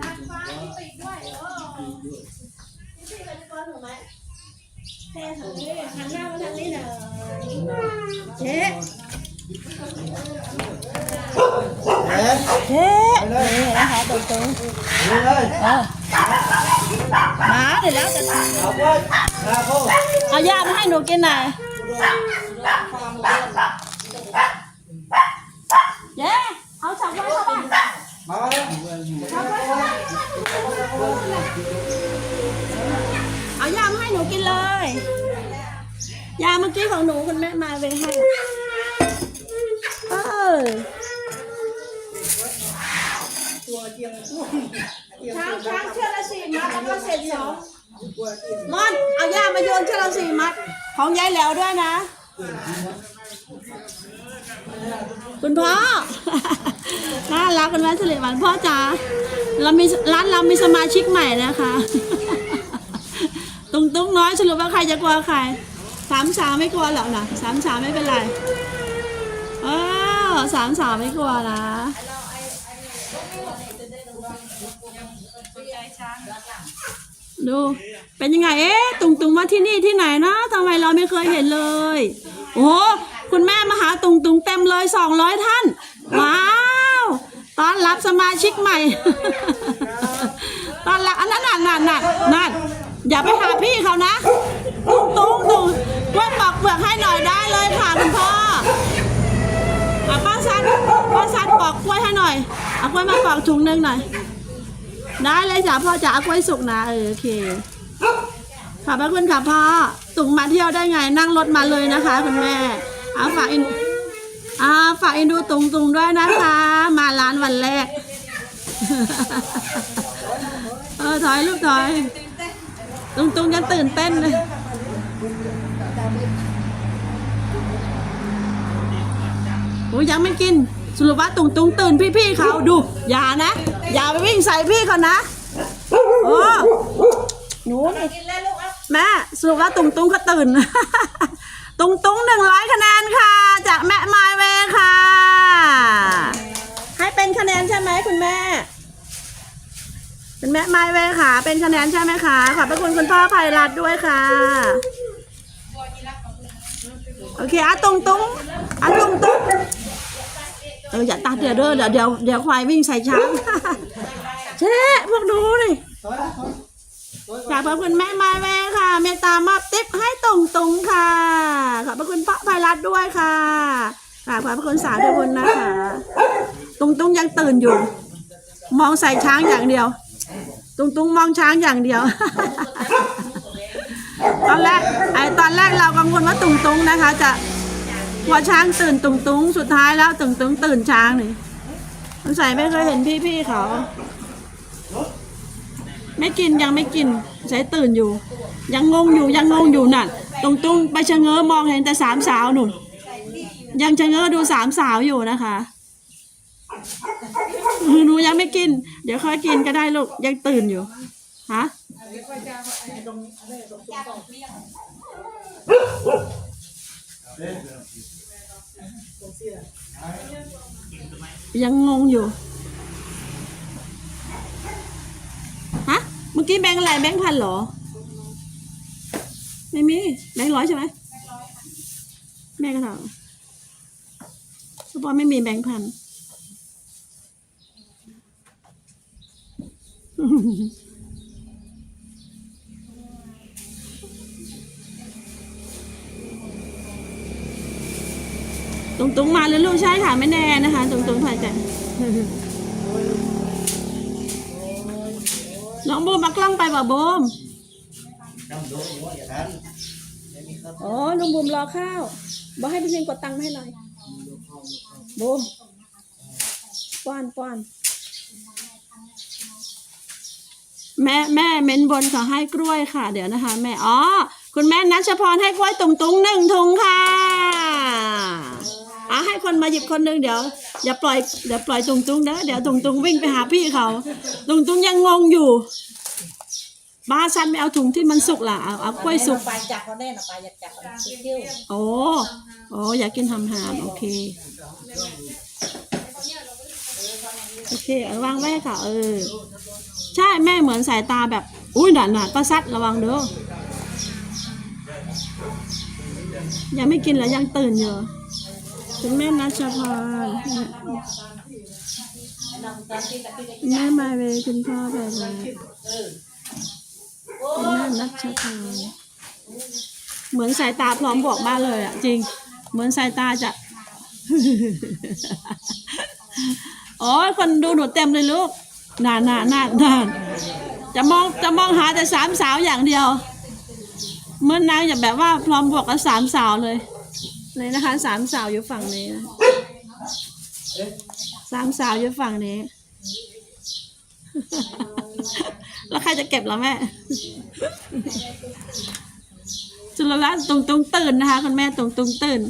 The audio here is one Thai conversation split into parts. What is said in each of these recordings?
นางฟ้ามีปีกด้วยเออพี่เป็นกอนหนูไหมเท่ทางนี้หันหน้ามาทางนี้หน่อยเจ๊เอ๊ะเท่นี่นะคะตรงตรงนี่เลยๆเออมาเดี๋ยวแล้วจะเอาไปลาโคเอายามาให้หนูกินหน่อย นูกินเลย ยาเมื่อกี้ของหนูคุณแม่มาไปให้เออช้างช้างเชือกละสี่มัดแล้วก็เศษสองมอนเอายามาโยนเชือกละสี่มัด ของยายแหล้วด้วยนะ คุณพ่อ น่ารักคุณแม่สิริวัลพ่อจ๋าเรามีร้านเรามีสมาชิกใหม่นะคะ ตุ้งตุ้งน้อยสรุปว่าใครจะกลัวใครสามสาวไม่กลัวหรอกนะสามสาวไม่เป็นไรเออสามสาวไม่กลัวนะดูเป็นยังไงเอ๊ะตุงตุงมาที่นี่ที่ไหนนะทำไมเราไม่เคยเห็นเลย โอ้โหคุณแม่มาหาตุงตุงเต็มเลยสองร้อยท่าน ว้าวต้อนรับสมาชิกใหม่ต้อนรับอันนั้นนั่นนั่นนั่นนั่น อย่าไปหาพี่เขานะ ตุ้งตุ้งตุ้งกล้วยปอกเปลือกให้หน่อยได้เลยค่ะคุณพ่ออะป้าซันป้าซันปอกกล้วยให้หน่อยเอากล้วยมาปอกถุงหนึงหน่อย ได้เลยจ้ะพ่อจ๋าเอากล้วยสุกนะเออโอเคขอบพระคุณค่ะพ่อตุงมาเที่ยวได้ไงนั่งรถมาเลยนะคะคุณแม่เอาฝากอินอ่าฝากอินดูตุงตุงด้วยนะคะ มาร้านวันแรก เออถอยลูกถอย ตุงตุงยังตื่นเต้นเลยโอ้ยยังไม่กินสรุปว่าตุงตุงตื่นพี่ๆเขาดู อย่านะ อย่าไปวิ่งใส่พี่เขานะโอ้หนูแม่สรุปว่าตุงตุงเขาตื่น ตุงตุงหนึ่งร้อยคะแนนค่ะ จากแม่ไมายเวค่ะ ให้เป็นคะแนนใช่ไหมคุณแม่็นแม่ไม้เวค่ะ เป็นคะแนนใช่ไหมคะ ขอบพระคุณคุณพ่อภัยรัตด้วยค่ะ โอเคอะตรงตรงอะตรงตรงเอออย่าตัดเดี๋ยวเด้อเดี๋ยวเดี๋ยวเดี๋ยวควายวิ่งใส่ช้างเช่พวกดูนี่ขอบพระคุณแม่ไม้เวค่ะ เมตตามอบติ๊บให้ตรงตรงค่ะ ขอบพระคุณพ่อภัยรัตด้วยค่ะค่ะขอบพระคุณสาธุคุณนะคะตรงตรงยังตื่นอยู่ มองใส่ช้างอย่างเดียว ตุงตุงมองช้างอย่างเดียว ตอนแรกไอตอนแรกเรากังวลว่าตุงตุงนะคะ จะพอช้างตื่นตุงตุงสุดท้ายแล้วตุงตุงตื่นช้างนี่สงสัยไม่เคยเห็นพี่ๆเขา ไม่กินยังไม่กินใช้ตื่นอยู่ ยังงงอยู่ยังงงอยู่นั่นตุงตุงไปชะเง้อมองเห็นแต่สามสาวหนุนยังชะเง้อดูสามสาวอยู่นะคะ หนูยังไม่กิน เดี๋ยวค่อยกินก็ได้ลูก ยังตื่นอยู่ ฮะยังงงอยู่ ฮะ เมื่อกี้แบงค์อะไรแบงค์พันหรอ ไม่มี แบงค์ร้อยใช่ไหมแม่ก็ถามสปอนไม่มีแบงค์พัน ตรงตรงๆมาเลยลูกใช่ค่ะไม่แน่นะคะ ตรงตรงๆผ่านใจน้องบูมมากล้องไปบ่บูมจำดูว่าอย่าทันอ๋อลุงบูมรอข้าวบอกให้พี่เพียงกดตังค์มาให้หน่อยบูมป้อนป้อน แม่แม่เม้นบนขอให้กล้วยค่ะ เดี๋ยวนะคะ แม่อ๋อคุณแม่นัชพรให้กล้วยตุงตุงหนึ่งถุงค่ะอะให้คนมาหยิบคนหนึ่งเดี๋ยวอย่าปล่อยเดี๋ยวปล่อยตุงตุงนะเดี๋ยวตุงตุงวิ่งไปหาพี่เขาตุงตุงยังงงอยู่ บ้าฉันไม่เอาถุงที่มันสุกล่ะเอาเอากล้วยสุกไปจับเขาแน่นอนไปอยากจับเขาคิ้วโอ้โอ้อยากกินหำหามโอเคโอเคเอาวางไว้ค่ะเออ ใช่แม่เหมือนสายตาแบบ อุ้ยหนาหนาประซัดระวังเด้อยังไม่กินแล้วยังตื่นอยู่คุณแม่นัชพรแม่มาเลยคุณพ่อไปเลยคุณแม่นัชพรเหมือนสายตาพร้อมบอกมากเลยอะ จริง เหมือนสายตาจะอ้ยคนดูหนูเต็มเลยลูก นานนานนานนานจะมองจะมองหาแต่สามสาวอย่างเดียว เมื่อนางจะแบบว่าพร้อมบวกกับสามสาวเลยเลยนะคะสามสาวอยู่ฝั่งนี้นะสามสาวอยู่ฝั่งนี้ แล้วใครจะเก็บล่ะแม่ จุลรัตน์ตุงตุงตื่นนะคะคุณแม่ตุงตุงตื่น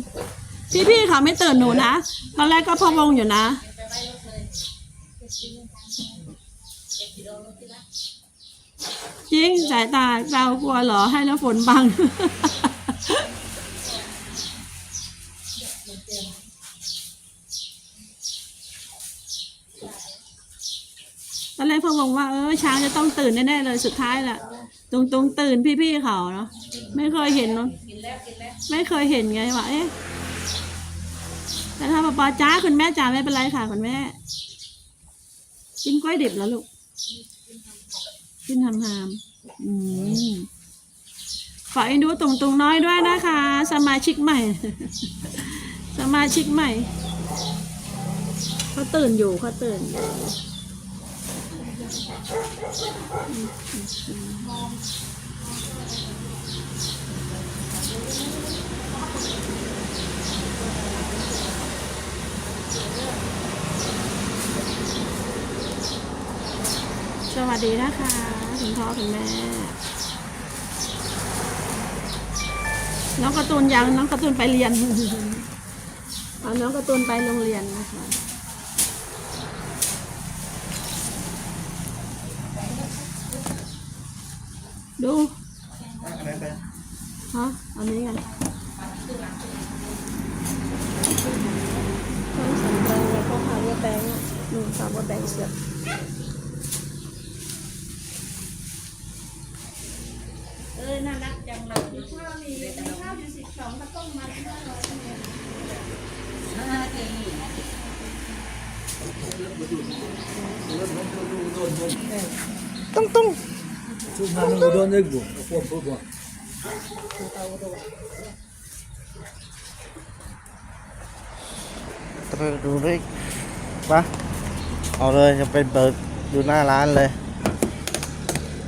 พี่ๆเขาไม่ตื่นหนูนะตอนแรกก็พะวงอยู่นะ จริงสายตาเรากลัวเหรอให้น้ำฝนบัง ตอนแรกพะวงว่าเออช้างจะต้องตื่นแน่ๆเลยสุดท้ายแหละตุงตุงตื่นพี่ๆเขาเนาะไม่เคยเห็นเนาะไม่เคยเห็นไงว่าเอ๊ะแต่ถ้าปอปอจ้าคุณแม่จ้าไม่เป็นไรค่ะคุณแม่กินกล้วยดิบแล้วลูก กินทำหามอืมขอเอ็นดูตรงตรงๆน้อยด้วยนะคะ สมาชิกใหม่ สมาชิกใหม่เขาตื่นอยู่เขาตื่นอยู่สวัสดีนะคะ คุณพ่อคุณแม่น้องการ์ตูนยังน้องการ์ตูนไปเรียนเอาน้องการ์ตูนไปโรงเรียนนะคะดูไปไปฮะอันนี้ไงเครื่องสำเร็จแล้วก็พาวเวอร์แบงค์ดูพาววอร์แบงค์เสียบ เออ น่ารักจังเลยข้าวมีข้าวอยู่สิบสองก็ต้องมาห้าร้อยห้าทีตุ้งตุ้ง Cuma nunggu doang nego, aku apa apa. จะไปดูด้วยปะเอาเลยจะไปเปิดดูหน้าร้านเลย